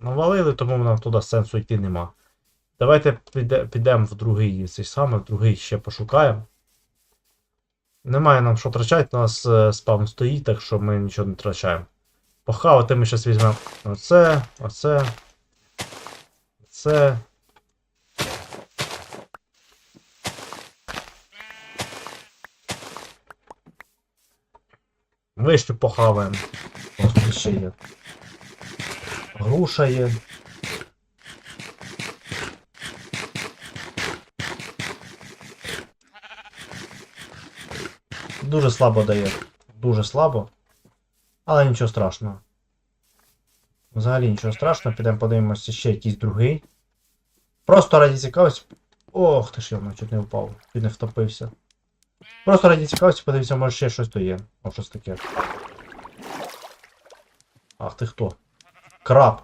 навалили, тому нам туди сенсу йти нема. Давайте піде, підемо в другий цей самий, в другий ще пошукаємо. Немає нам що втрачати, у нас е, спам стоїть, так що ми нічого не втрачаємо. Похавати ми зараз візьмемо оце, оце. Це. Вишню похаваємо. Тут ще є. Груша є. Дуже слабо дає. Дуже слабо. Але нічого страшного. Взагалі нічого страшного, підемо подивимося ще якийсь другий. Просто раді цікавості. Ох, ти ж я чуть не впав, чуть не втопився. Просто раді цікавості подивимося, може ще щось то є. Може щось таке. Ах ти хто? Краб.